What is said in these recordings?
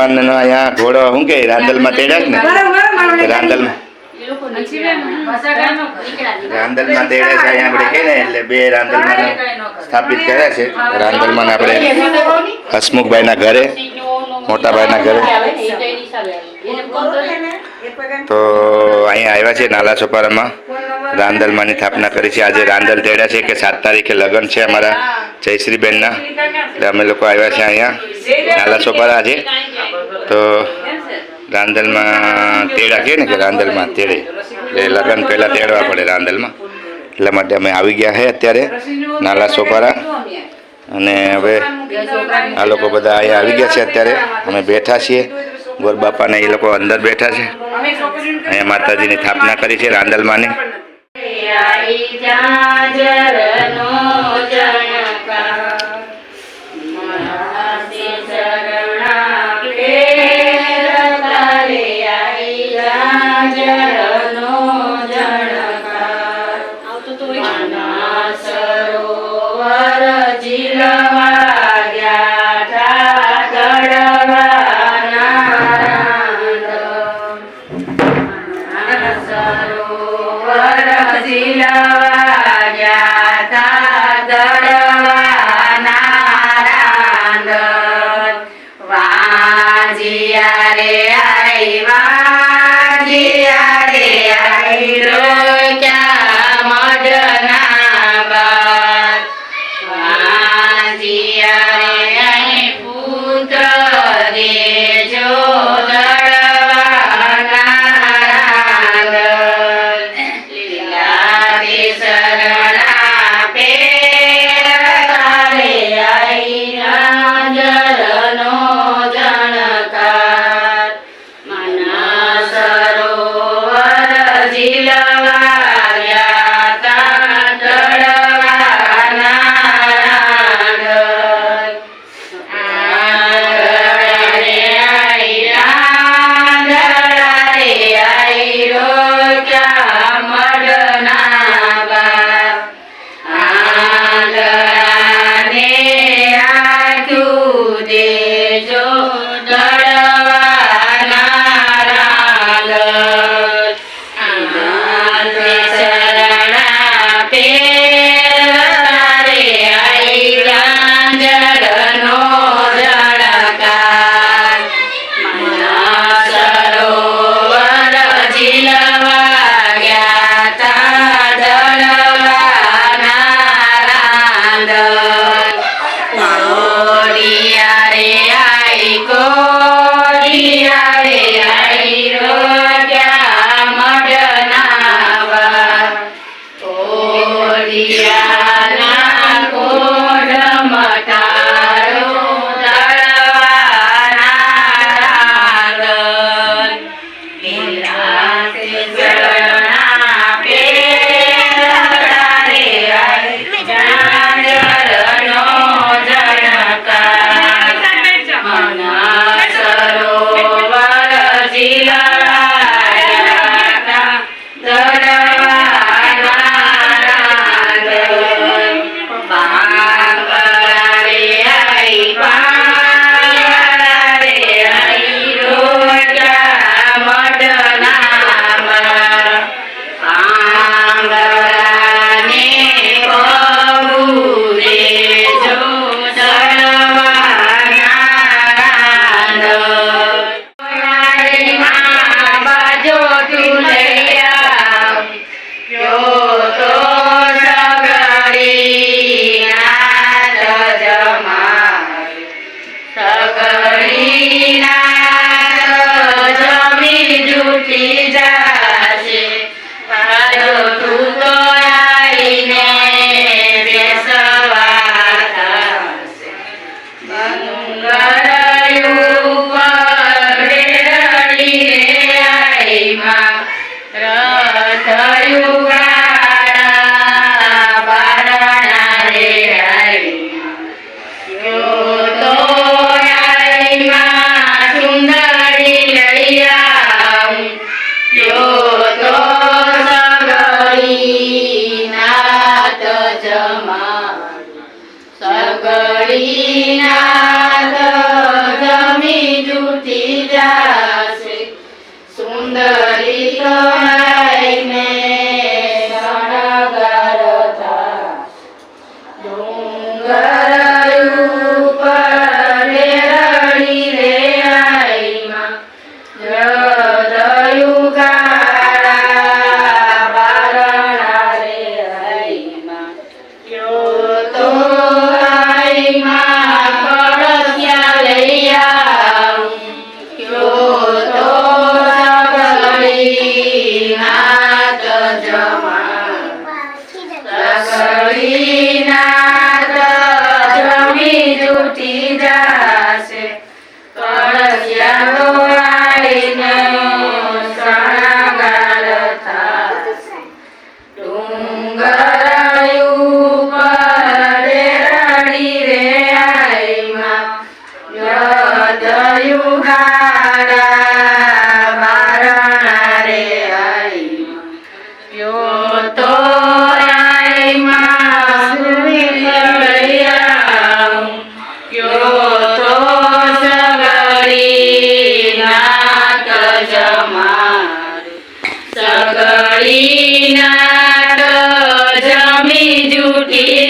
રાંદલમાં નો અહીંયા ઘોડો શું કે રાંદલમાં તેડ્યા ને રાંદલમાં. રાંદલમાં તેડે છે અહીંયા આપણે કે ને એટલે બે રાંદલમાં સ્થાપિત કર્યા છે. રાંદલમાં આપણે હસમુખભાઈના ઘરે મોટાભાઈના ઘરે. તો અહીંયા આવ્યા છે નાલા ચોપારામાં રાંદલમાંની સ્થાપના કરી છે. આજે રાંદલ તેડ્યા છે કે સાત તારીખે લગ્ન છે અમારા જયશ્રીબેનના. એટલે અમે લોકો આવ્યા છે અહીંયા. નાલા ચોપારા આજે. તો રાંદલમાં તેડા કહે ને કે રાંદલમાં તેડે. એટલે લગ્ન પહેલાં તેડવા પડે રાંદલમાં. એટલા માટે અમે આવી ગયા છે અત્યારે નાલા સોપારા અને હવે આ લોકો બધા અહીંયા આવી ગયા છે અત્યારે. અમે બેઠા છીએ. ગોર બાપાને એ લોકો અંદર બેઠા છે. અહીંયા માતાજીની સ્થાપના કરી છે રાંદલમાંની. જમી જૂઠી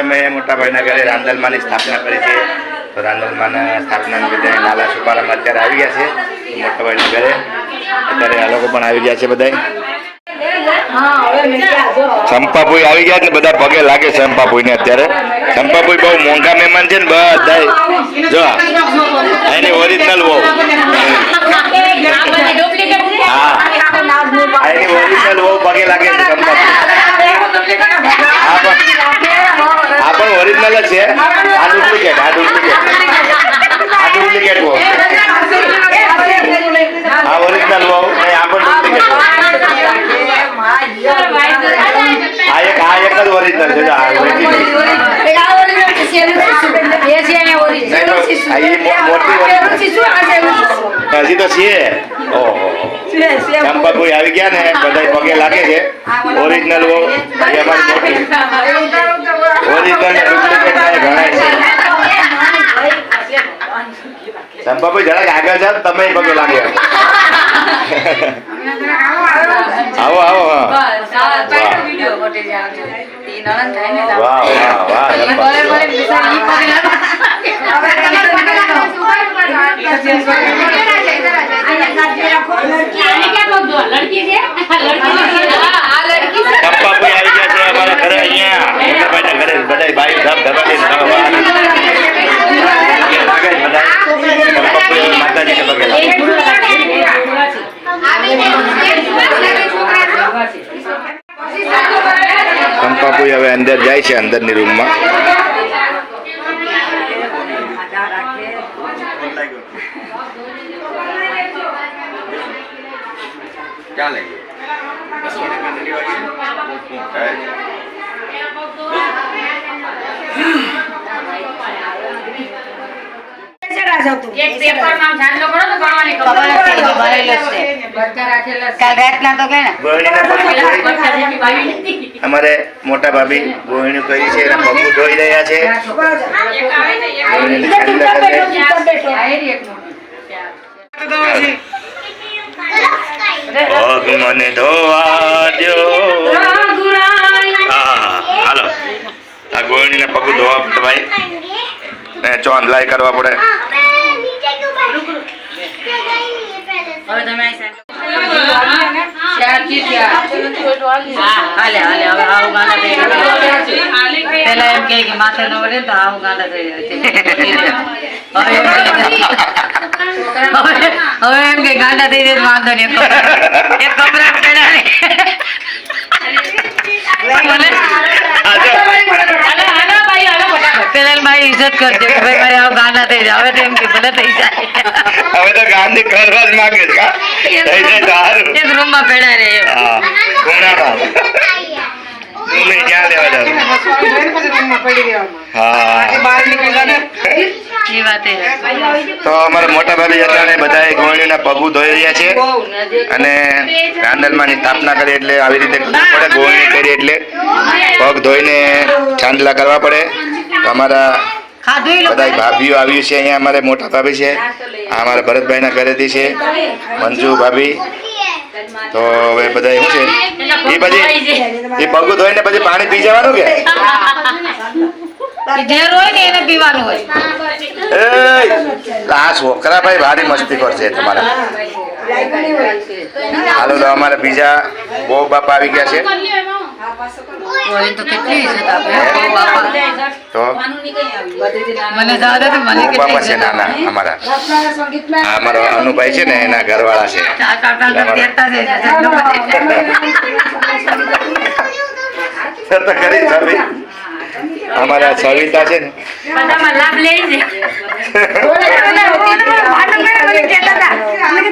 આવી મેં મોટાભાઈના ઘરે રાંદલમાની સ્થાપના કરી છે. તો રાંદલમાના સ્થાપના લીધે નાલા સુપારામાં અત્યારે આવી ગયા છે. મોટાભાઈના ઘરે અત્યારે આ લોકો પણ આવી ગયા છે બધા ચંપાપુઈ આવી ગયા ને બધા પગે લાગે ચંપાપુઈ ને અત્યારે. ચંપાપુઈ બહુ મોંઘા મહેમાન છે ને બધા જો. એની ઓરિજિનલ બહુ હા. એની ઓરિજિનલ બહુ પગે લાગે છે ચંપાપુઈ. આ પણ ઓરિજિનલ જ છે. આ ડુપ્લિકેટ આ ડુપ્લિકેટ આ ડુપ્લિકેટ બહુ. આ ઓરિજિનલ બહુ. ને આ પણ ડુપ્લિકેટ આ એક આ એક જ ઓરિજિનલ છે આ હજી તો છે ચંપાપુરી આવી ગયા ને બધા પગે લાગે છે ઓરિજિનલ ઓરિજિનલ ચંપાપુરી જરાક આગળ જાવ તમે પગે લાગે આવો આવો હા વાહ વાહ વાહ ચંપાપુરી. ચંપાપુરી આવી ગયા છે અમારા ઘરે અહીંયા મોટાભાઈના ઘરે બધા ભાઈ ધબ ધબાડીને ખાવા લાગે છે બધા ચંપાપુરી હવે માતાજીને પગે લાગે ચંપાપુરી જાય છે અંદરની રૂમમાં? ચાલે. એક પેપરમાં ચાંદલો કરો તો ભણવાની ખબર કાલ રાતના તો કે ને? ગોહિણીના પગ ધોઈ અમારે મોટા ભાભી ગોહિણી કરી છે એના પગ ધોઈ રહ્યા છે. પગ મને ધોવા દો હા હાલો. આ ગોહિણીના પગ ધોવા પડે ભાઈ. ને ચોંદલાઈ કરવા પડે હાલે હાલે હવે આવું ગાંડા થઈ ગયા. પેલા એમ કે માથે ન વળે તો આવું ગાંડા થઈ જાય. હવે એમ કે ગાંડા થઈ જાય વાંધો નહીં. એક કપડાં- એક પેલા મારી ઇજ્જત કરજો કે ભાઈ મારે આવું ગાના થઈ જાય. હવે તો એમ કે ભલે થઈ જાય. હવે તો ગાંધી કરવા જ માંગે છે કા? થઈ જાય તો સારું. રૂમમાં પડ્યા રે હા કુમરામાં ક્યાં લેવા તો અમારા મોટા ભાભી હતા બધા ગોળીના પગુ ધોઈ રહ્યા છે. અને રાંદલમાંની સ્થાપના કરી એટલે આવી રીતે પડે ગોળણી કરી એટલે પગ ધોઈને ચાંદલા કરવા પડે. તો અમારા ખાધું બધા ભાભીઓ આવ્યું છે અહીંયા. અમારે મોટા ભાભી છે. આ અમારા ભરતભાઈના ઘરેથી છે. મંજુ ભાભી. તો હવે બધા શું છે? એ પછી એ પગું ધોઈને પછી પાણી પી જવાનું કે? ઈ ઢેર હોય ને એને પીવાનું હોય? એ આ છોકરા ભાઈ ભારી મસ્તી કરશે તમારા. હાલો તો અમારે બીજા બહુ બાપ આવી ગયા છે. તો કેટલી ઇજ્જત આપે બાપા તો મને જવા દે તો મને બાપા છે નાના અમારા આ અમારો અનુભાઈ છે ને એના ઘરવાળા છે તો કરી અમારા સવિતા છે ને બધામાં લાભ લે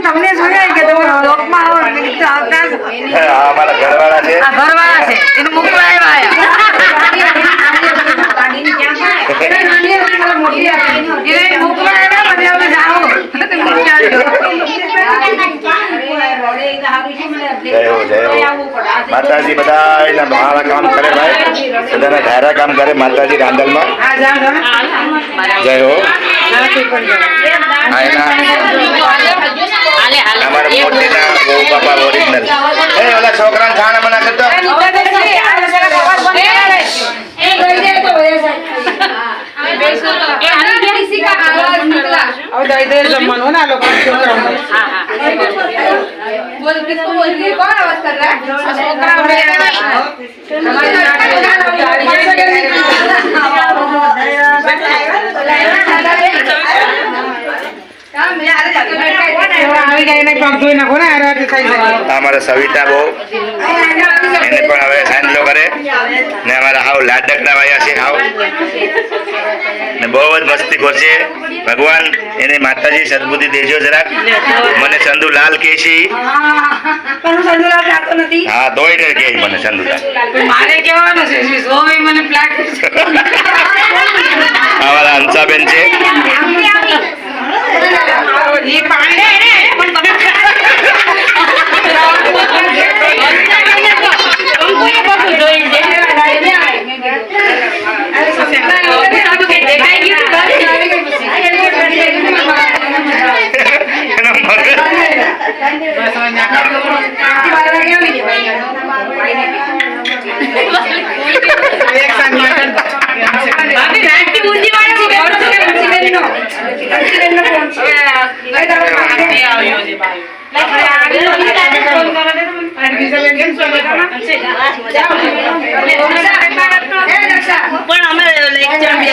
તમને જોયા કે તમે લોકમાં આવો મેં કીધું આવતા જ હોય. આ અમારા ઘરવાળા છે આ ઘરવાળા છે એને મોકલા આવ્યા એને મોકલા આવ્યા પછી અમે જાઓ તો મોકલા જય હો જય હો માતાજી બધા એના ભારા કામ કરે ભાઈ. બધાના ધારા કામ કરે માતાજી રાંદલમાં. જય હો. અમારા મોટેના બહુ બાપા ઓરિજિનલ એ ઓલા છોકરાને ખાણા મના કરતો હવે દઈ દઈ જમવાનું ને આ લોકો છોકરાઓને. હા હા આવી જાય એને પગ ધોઈ નાખો ને આ રાતે થઈ જાય. આ અમારા સવિતા બહુ. એને પણ હવે સાંજલો કરે. ને અમારા હાવ લાડકડા વાયા છે હાવ. બહુ જ મસ્તી કરશે. ભગવાન એને માતાજી સદબુદ્ધિ દેજો જરાક. મને ચંદુલાલ કે છે. હા દોઈ ને કહે મને ચંદુલાલ. મારે કહેવાનું છે સ્વામી મને પ્લાટ અમારા હંસાબેન છે. પાણી એનો મગજ એક સાંજમાં ભાભી રાતથી ઊંધી વાળી છે બેઠો છો કે પણ અમે લેક્ચર બી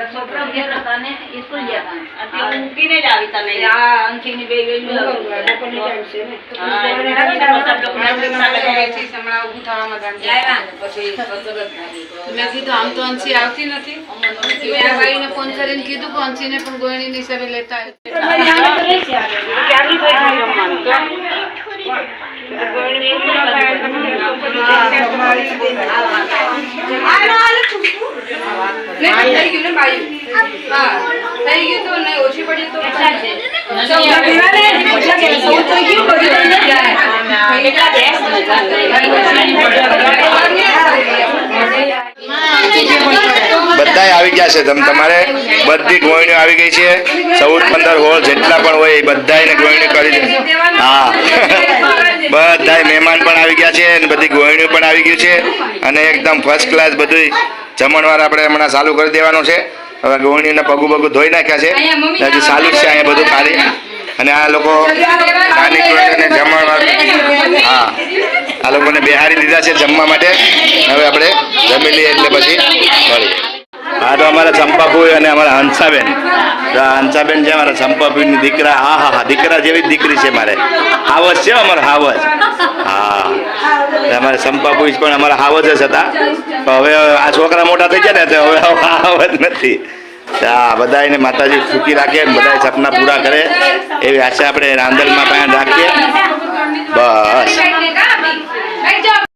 પડે ઘરે દુકાને એટલે અત્યારે મૂકીને જ આવી તમે હા, એટલે મેં કીધું આમ તો અંશી આવતી નથી મેં આ બાઈને ફોન કરીને કીધું કે અંશીને પણ ગોળણીની હિસાબે લેતા. થઈ ગયું ને બાયું? હા, થઈ ગયું તો નહીં, ઓછી પડી તો આવી ગયા છે. તમે તમારે બધી ગોયણીઓ આવી ગઈ છે. ચૌદ પંદર હોળ જેટલા પણ હોય એ બધાયને ગોયણી કરી દે. હા. બધાય મહેમાન પણ આવી ગયા છે અને બધી ગોયણીઓ પણ આવી ગયું છે. અને એકદમ ફર્સ્ટ ક્લાસ બધું જમણવાર આપણે હમણાં ચાલુ કરી દેવાનું છે. હવે ગોયણીના પગુ પગું ધોઈ નાખ્યા છે. હજી ચાલુ છે અહીંયા બધું ખાલી. અને આ લોકો નાની ગોયણીઓને જમણવાર હા આ લોકોને બેહારી દીધા છે જમવા માટે. હવે આપણે જમી લઈએ એટલે પછી મળીએ હા તો અમારા ચંપાપુઈ અને અમારા હંસાબેન. હંસાબેન છે અમારા ચંપાપુઈની દીકરા. હા હા હા, દીકરા જેવી જ દીકરી છે મારે. હાવજ છે અમારો હાવજ. હા. અમારા ચંપાપુઈ પણ અમારા હાવજ જ હતા. હવે આ છોકરા મોટા થઈ ગયા ને, તો હવે હાવજ નથી. હા બધા એને માતાજી સુખી રાખે બધા સપના પૂરા કરે. એવી આશા આપણે રાંદલમાં પાસે રાખીએ. બસ.